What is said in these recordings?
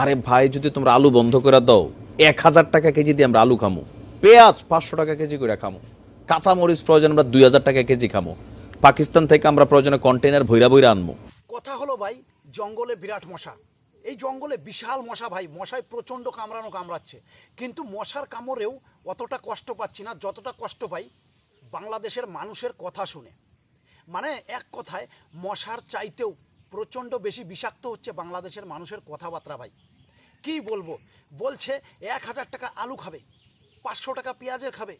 আরে ভাই, যদি তোমরা আলু বন্ধ করে দাও, এক হাজার টাকা কেজি দিয়ে আমরা আলু খামো। পেঁয়াজ পাঁচশো টাকা কেজি করে খামো। কাঁচা মরিচ প্রয়োজন আমরা দুই হাজার টাকা কেজি খামো। পাকিস্তান থেকে আমরা প্রয়োজনে কন্টেনার ভৈরা ভৈরা আনব কথা হলো ভাই, জঙ্গলে বিরাট মশা। এই জঙ্গলে বিশাল মশা ভাই, মশায় প্রচণ্ড কামড়ানো কামড়াচ্ছে। কিন্তু মশার কামড়েও অতটা কষ্ট পাচ্ছি না, যতটা কষ্ট পাই বাংলাদেশের মানুষের কথা শুনে। মানে এক কথায়, মশার চাইতেও প্রচণ্ড বেশি বিষাক্ত হচ্ছে বাংলাদেশের মানুষের কথাবার্তা ভাই। কি বলব? বলছে এক হাজার টাকা আলু খাবে, পাঁচশো টাকা পেঁয়াজের খাবে,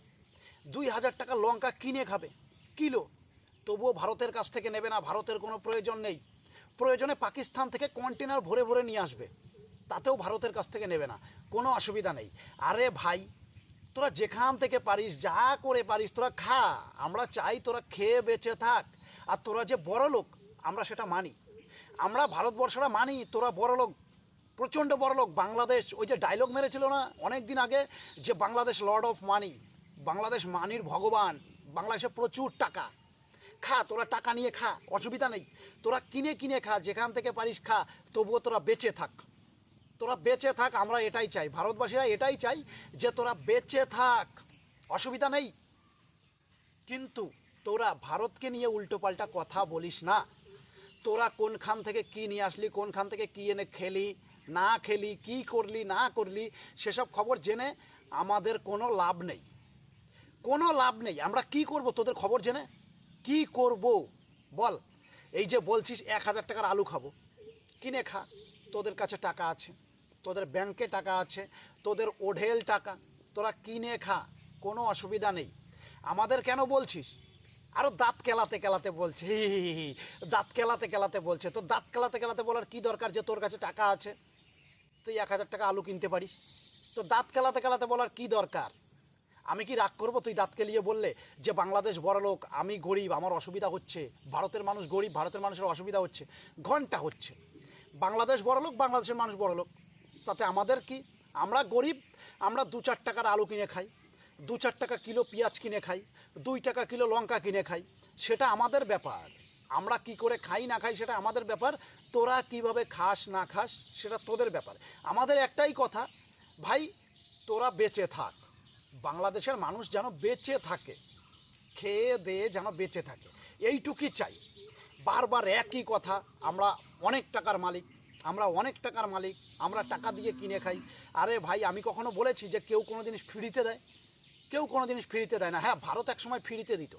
দুই হাজার টাকা লঙ্কা কিনে খাবে, কিলো। তবুও ভারতের কাছ থেকে নেবে না, ভারতের কোনো প্রয়োজন নেই। প্রয়োজনে পাকিস্তান থেকে কন্টেনার ভরে ভরে নিয়ে আসবে, তাতেও ভারতের কাছ থেকে নেবে না, কোনো অসুবিধা নেই। আরে ভাই, তোরা যেখান থেকে পারিস, যা করে পারিস, তোরা খা। আমরা চাই তোরা খেয়ে বেঁচে থাক। আর তোরা যে বড় লোক আমরা সেটা মানি। আমরা ভারতবর্ষরা মানি, তোরা বড় লোক, প্রচণ্ড বড় লোক। বাংলাদেশ, ওই যে ডায়লগ মেরেছিল না অনেক দিন আগে, যে Bangladesh lord of money Bangladesh মানির ভগবান, বাংলাদেশে প্রচুর টাকা। খা, তোরা টাকা নিয়ে খা, অসুবিধা নেই। তোরা কিনে কিনে খা, যেখান থেকে পারিস খা, তবুও তোরা বেঁচে থাক। তোরা বেঁচে থাক, আমরা এটাই চাই। ভারতবাসীরা এটাই চাই যে তোরা বেঁচে থাক। অসুবিধা নেই। কিন্তু তোরা ভারতকে নিয়ে উল্টোপাল্টা কথা বলিস না। তোরা কোনখান থেকে কি নিয়ে আসলি, কোনখান থেকে কি এনে খেলি, না খেলি, কি করলি, না করলি, সেসব খবর জেনে আমাদের কোনো লাভ নেই। কোনো লাভ নেই। আমরা কি করব তোদের খবর জেনে? কি করব? বল। এই যে বলছিস এক হাজার টাকার আলু খাব। কিনে খা। তোদের কাছে টাকা আছে। তোদের ব্যাংকে টাকা আছে। তোদের ওঢেল টাকা। তোরা কিনে খা। কোনো অসুবিধা নেই। আমাদের কেন বলছিস? আরও দাঁত কেলাতে কেলাতে বলছে। দাঁত কেলাতে কেলাতে বলছে। তো দাঁত কেলাতে কেলাতে বলার কি দরকার যে তোর কাছে টাকা আছে? তুই এক হাজার টাকা আলু কিনতে পারিস। তো দাঁত কেলাতে কেলাতে বলার কি দরকার? আমি কি রাগ করব তুই দাঁত কেলিয়ে বললে যে বাংলাদেশ বড় লোক, আমি গরিব, আমার অসুবিধা হচ্ছে। ভারতের মানুষ গরিব, ভারতের মানুষের অসুবিধা হচ্ছে। ঘণ্টা হচ্ছে। বাংলাদেশ বড় লোক, বাংলাদেশের মানুষ বড় লোক। তাতে আমাদের কি? আমরা গরিব, আমরা দু চার টাকার আলু কিনে খাই। দু চার টাকা কিলো পেঁয়াজ কিনে খাই, দুই টাকা কিলো লঙ্কা কিনে খাই, সেটা আমাদের ব্যাপার। আমরা কি করে খাই, না খাই, সেটা আমাদের ব্যাপার। তোরা কীভাবে খাস, না খাস, সেটা তোদের ব্যাপার। আমাদের একটাই কথা, ভাই, তোরা বেঁচে থাক। বাংলাদেশের মানুষ যেন বেঁচে থাকে, খেয়ে দিয়ে যেন বেঁচে থাকে। এইটুকুই চাই। বারবার একই কথা, আমরা অনেক টাকার মালিক, আমরা অনেক টাকার মালিক, আমরা টাকা দিয়ে কিনে খাই। আরে ভাই, আমি কখনো বলেছি যে কেউ কোনো জিনিস ফ্রিতে দেয়? কেউ কোনো জিনিস ফ্রিতে দেয় না। হ্যাঁ ভারত একসময় ফ্রিতে দিত।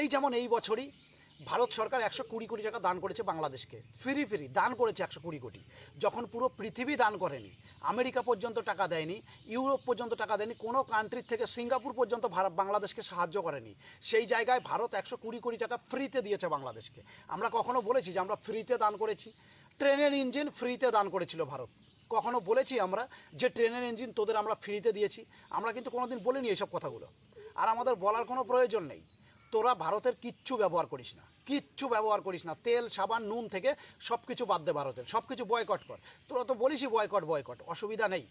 এই যেমন এই বছরই ভারত সরকার একশো কুড়ি কোটি টাকা দান করেছে বাংলাদেশকে। ফ্রি ফ্রি, দান করেছে একশো কুড়ি কোটি। যখন পুরো পৃথিবী দান করেনি, আমেরিকা পর্যন্ত টাকা দেয়নি, ইউরোপ পর্যন্ত টাকা দেয়নি, কোনো কান্ট্রির থেকে সিঙ্গাপুর পর্যন্ত ভারত বাংলাদেশকে সাহায্য করেনি, সেই জায়গায় ভারত একশো কুড়ি কোটি টাকা ফ্রিতে দিয়েছে বাংলাদেশকে। আমরা কখনো বলেছি যে আমরা ফ্রিতে দান করেছি। ট্রেনের ইঞ্জিন ফ্রিতে দান করেছিল ভারত। কখনো বলেছি আমরা যে ট্রেনের ইঞ্জিন তোদের আমরা ফ্রিতে দিয়েছি। আমরা কিন্তু কোনো দিন বলিনি এইসব কথাগুলো। আর আমাদের বলার কোনো প্রয়োজন নেই। তোরা ভারতের কিচ্ছু ব্যবহার করিস না। কিচ্ছু ব্যবহার করিস না। তেল, সাবান, নুন থেকে সব কিছু বাদ দে ভারতের। সব কিছু বয়কট কর। তোরা তো বলিসই বয়কট বয়কট অসুবিধা নেই।